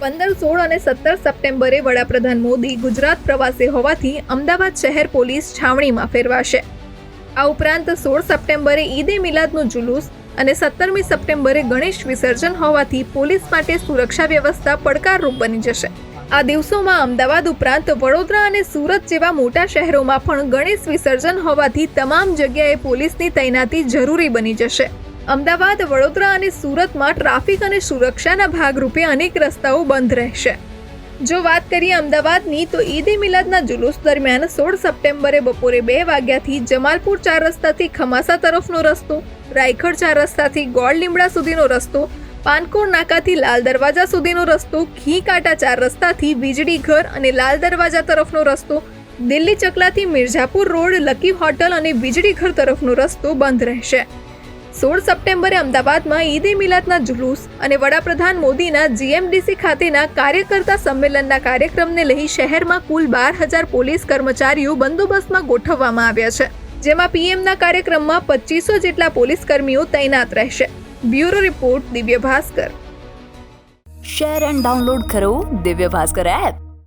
પંદર સોળ અને સત્તર સપ્ટેમ્બરે વડાપ્રધાન મોદી ગુજરાત પ્રવાસે હોવાથી અમદાવાદ શહેર પોલીસ છાવણીમાં ફેરવાશે. આ ઉપરાંત સોળ સપ્ટેમ્બરે ઈદે મિલાદનું જુલુસ અને સત્તરમી સપ્ટેમ્બરે ગણેશ વિસર્જન હોવાથી પોલીસ માટે સુરક્ષા વ્યવસ્થા પડકારરૂપ બની જશે. આ દિવસોમાં અમદાવાદ ઉપરાંત વડોદરા અને સુરત જેવા મોટા શહેરોમાં પણ ગણેશ વિસર્જન હોવાથી તમામ જગ્યાએ પોલીસની તૈનાતી જરૂરી બની જશે. અમદાવાદ, વડોદરા અને સુરતમાં ટ્રાફિક અને સુરક્ષાના ભાગરૂપે અનેક રસ્તાઓ બંધ રહેશે. જો વાત કરીએ અમદાવાદની, તો ઈદે મિલાદના જુલુસ દરમિયાન સોળ સપ્ટેમ્બરે બપોરે બે વાગ્યાથી જમાલપુર ચાર રસ્તાથી ખમાસા તરફનો રસ્તો, રાયખડ ચાર રસ્તાથી ગોળ લીમડા સુધીનો રસ્તો, પાનકોર નાકાથી લાલ દરવાજા સુધીનો રસ્તો ઘી કાંટા ચાર રસ્તાથી વીજળી ઘર અને લાલ દરવાજા તરફનો રસ્તો, દિલ્હી ચકલાથી મિર્ઝાપુર રોડ, લકી હોટલ અને વીજળી ઘર તરફનો રસ્તો બંધ રહેશે. સોળ સપ્ટેમ્બરે અમદાવાદમાં ઈદે મિલાદના જુલુસ અને વડાપ્રધાન મોદીના જીએમડીસી ખાતેના કાર્યકર્તા સંમેલનના કાર્યક્રમને લઈ શહેરમાં કુલ બાર હજાર પોલીસ કર્મચારીઓ બંદોબસ્તમાં ગોઠવવામાં આવ્યા છે, જેમાં પીએમના કાર્યક્રમમાં પચીસો જેટલા પોલીસ કર્મીઓ તૈનાત રહેશે. Bureau report Divya Bhaskar. Share and download કરો દિવ્ય ભાસ્કર એપ.